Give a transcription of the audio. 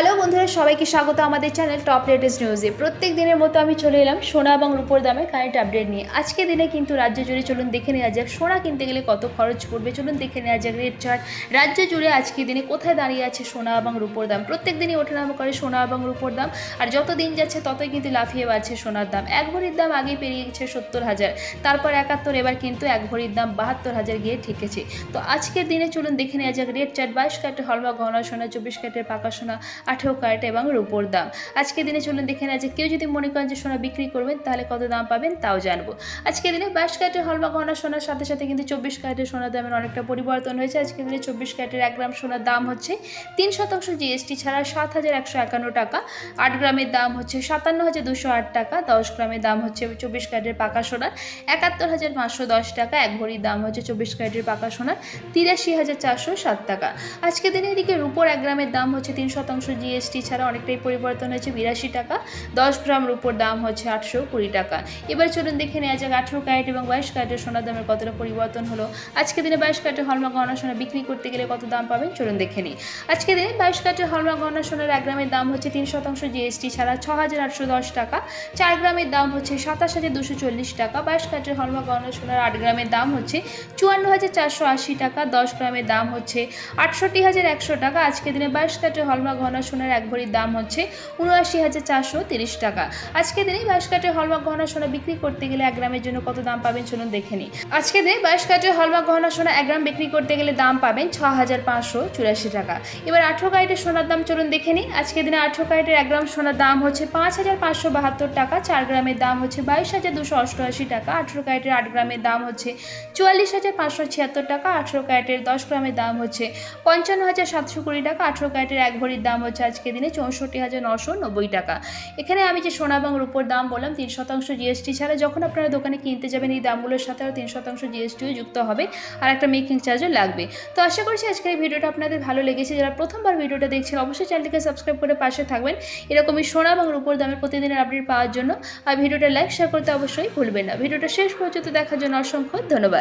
Hello বন্ধুরা, সবাইকে স্বাগত আমাদের চ্যানেল টপ লেটেস্ট নিউজে। প্রত্যেক দিনের মতো আমি চলে এলাম সোনা এবং রূপোর দামে কারেন্ট আপডেট নিয়ে। আজকে দিনে কিন্তু রাজ্য জুড়ে চলুন দেখে নেওয়া যাক, সোনা কিনতে গেলে কত খরচ পড়বে? চলুন দেখে নেওয়া যাক রেট চার্ট রাজ্য জুড়ে আজকে দিনে কোথায় দাঁড়িয়ে আছে সোনা এবং রূপোর দাম? প্রত্যেক দিনই ওঠানামা করে সোনা এবং রূপোর দাম, আর যত দিন যাচ্ছে ততই কিন্তু লাফিয়ে বাড়ছে সোনার দাম। এক ভরির দাম আগেই পেরিয়ে গেছে সত্তর হাজার, তারপর একাত্তর, এবার কিন্তু এক ভরির দাম বাহাত্তর হাজার গিয়ে ঠেকেছে। তো আজকের দিনে চলুন দেখে নেওয়া যাক রেট চার্ট বাইশ ক্যারেটের হলমা গহনা সোনা, চব্বিশ ক্যারেটের পাকা সোনা আঠেরো ক্যারেট এবং রূপোর দাম। আজকের দিনে চলুন দেখে নেওয়া যাক, কেউ যদি মনে করেন যে সোনা বিক্রি করবেন, তাহলে কত দাম পাবেন তাও জানব। আজকের দিনে বাইশ ক্যারেটের হলমা গহনা সোনার সাথে সাথে কিন্তু চব্বিশ ক্যারেটের সোনার দামের অনেকটা পরিবর্তন হয়েছে। আজকের দিনে চব্বিশ ক্যারেটের এক গ্রাম সোনার দাম হচ্ছে তিন শতাংশ জিএসটি ছাড়া সাত হাজার একশো একান্ন টাকা। আট গ্রামের দাম হচ্ছে সাতান্ন হাজার দুশো আট টাকা। দশ গ্রামের দাম হচ্ছে চব্বিশ ক্যারেটের পাকা সোনার একাত্তর হাজার পাঁচশো দশ টাকা। এক ভরির দাম হচ্ছে চব্বিশ ক্যারেটের পাকা সোনার তিরাশি হাজার চারশো সাত টাকা। আজকের দিনে এদিকে রুপোর এক গ্রামের দাম হচ্ছে তিন শতাংশ জিএসটি ছাড়া অনেকটাই পরিবর্তন হয়েছে, বিরাশি টাকা। দশ গ্রাম রুপোর দাম হচ্ছে আটশো কুড়ি টাকা। এবার চলুন দেখে নেওয়া যাক আঠেরো ক্যারেট এবং বাইশ ক্যারেটের সোনার দামের কতটা পরিবর্তন হলো। আজকে দিনে বাইশ ক্যারেটের হলমা গহনা সোনা বিক্রি করতে গেলে কত দাম পাবেন? চলুন দেখে নিই। আজকে দিনে বাইশ ক্যারেটের হলমা গহনা সোনার এক গ্রামের দাম হচ্ছে তিন শতাংশ জিএসটি ছাড়া ছ হাজার আটশো দশ টাকা। চার গ্রামের দাম হচ্ছে সাতাশ হাজার দুশো চল্লিশ টাকা। বাইশ ক্যারেটের হলমা গহনা সোনার আট গ্রামের দাম হচ্ছে চুয়ান্ন হাজার চারশো আশি টাকা। দশ গ্রামের দাম হচ্ছে আটষট্টি হাজার একশো টাকা। আজকে দিনে বাইশ ক্যারেটের হলমা গহনা সোনার এক ভরির দাম হচ্ছে উনআশি হাজার চারশো তিরিশ টাকা। আজকে দিনে বাইশ কাঠের হলমা গহনা সোনা বিক্রি করতে গেলে এক গ্রামের জন্য কত দাম পাবেন চলুন দেখে নিই। আজকে দিনে বাইশ কাঠের হলমা গহনা সোনা এক গ্রাম বিক্রি করতে গেলে দাম পাবেন ছ হাজার পাঁচশো চুরাশি টাকা। এবার আঠেরো ক্যারেটের সোনার দাম চলুন দেখে নিই। আজকে দিনে আঠেরো ক্যারেটের এক গ্রাম সোনার দাম হচ্ছে পাঁচ হাজার পাঁচশো বাহাত্তর টাকা, চার গ্রামের দাম হচ্ছে বাইশ হাজার দুশো অষ্টআশি টাকা, আঠেরো ক্যারেটের আট গ্রামের দাম হচ্ছে চুয়াল্লিশ হাজার পাঁচশো ছিয়াত্তর টাকা, আঠেরো ক্যারেটের দশ গ্রামের দাম হচ্ছে পঞ্চান্ন হাজার সাতশো কুড়ি টাকা, আঠেরো ক্যারেটের এক ভরির দাম হচ্ছে আজকে দিনে চৌষট্টি হাজার নশো নব্বই টাকা। এখানে আমি যে সোনা এবং রূপোর দাম বললাম, তিন শতাংশ জিএসটি ছাড়া যখন আপনারা দোকানে কিনতে যাবেন, এই দামগুলোর সাথে আরও তিন শতাংশ জিএসটিও যুক্ত হবে আর একটা মেকিং চার্জও লাগবে। তো আশা করছি আজকের এই ভিডিওটা আপনাদের ভালো লেগেছে। যারা প্রথমবার ভিডিওটা দেখছেন, অবশ্যই চ্যানেলটিকে সাবস্ক্রাইব করে পাশে থাকবেন। এরকমই সোনা এবং রূপোর দামের প্রতিদিনের আপডেট পাওয়ার জন্য। আর ভিডিওটা লাইক শেয়ার করতে অবশ্যই ভুলবেন না। ভিডিওটা শেষ পর্যন্ত দেখার জন্য অসংখ্য ধন্যবাদ।